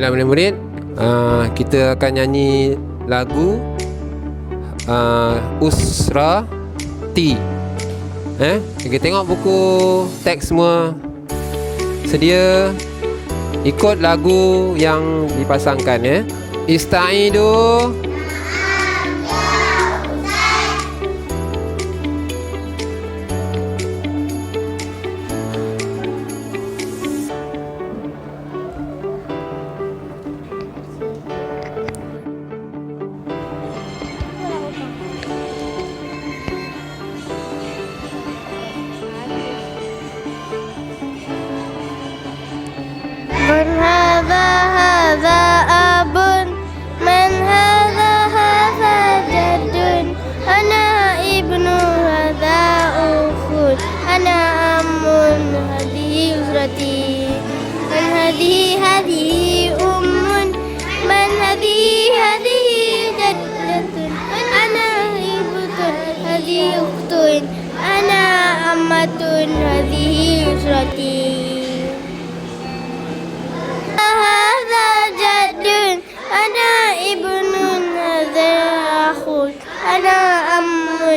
Baiklah murid-murid uh, Kita akan nyanyi lagu uh, Usra T. Eh, kita tengok buku teks semua. Sedia Ikut lagu yang dipasangkan ya Ista'idu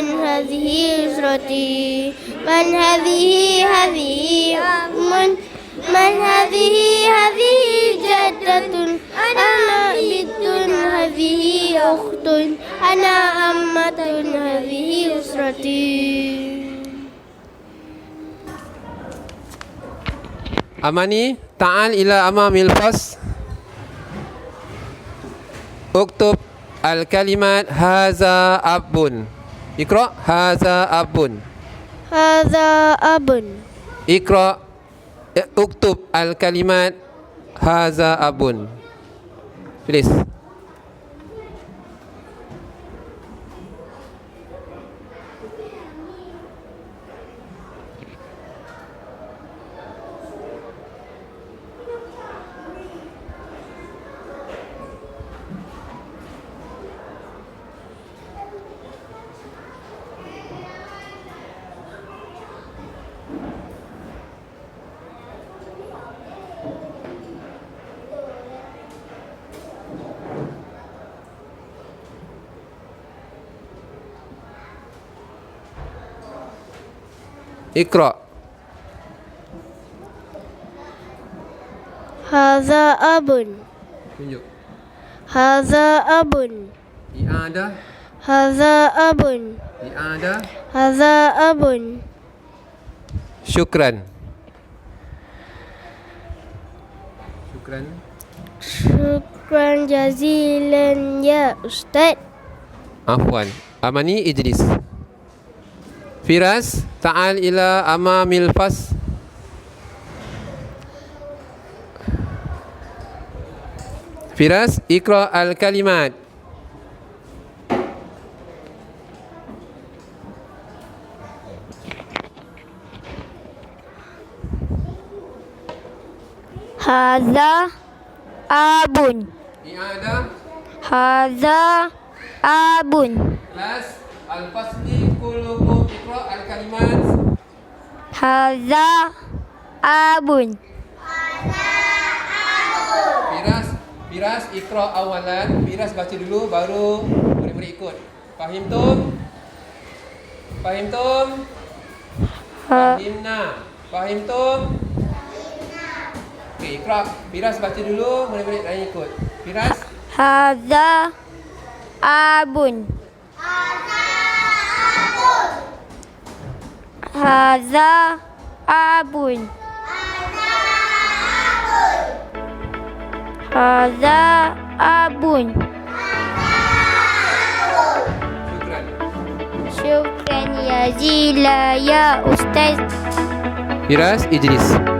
أم هذه أسرتي من هذه هذه أم من هذه هذه جدة أنا بنت هذه أخت أنا أمة هذه أسرتي Amani Ta'al ila amamil fas Uktub Al-kalimat Haza abun Ikra haza abun. Haza abun. Ikra uktub al-kalimat haza abun. Please. Iqra. Haza abun. Tunjuk. Haza abun. Ia ada. Haza abun. Ia ada. Haza abun. Syukran. Syukran. Syukran jazilan ya ustaz. Afwan. Amani Idris. Firas, ta'al ila amamil fas. Firas, ikra al-kalimat. Hadza abun. Iada. Hadza abun. Kelas al-fasli kulluhu Hadza Abun. Firas, Firas ikra awalan. Firas baca dulu baru boleh beri ikut. Fahim tum? Fahim tum? Ha. Fahimna. Fahim tum? Fahimna. Okey, ikra. Firas baca dulu boleh beri dan ikut. Firas? Hadza Abun. Газа Абунь. Газа Абунь. Шукран я зиля я устать. Ирас Идрис.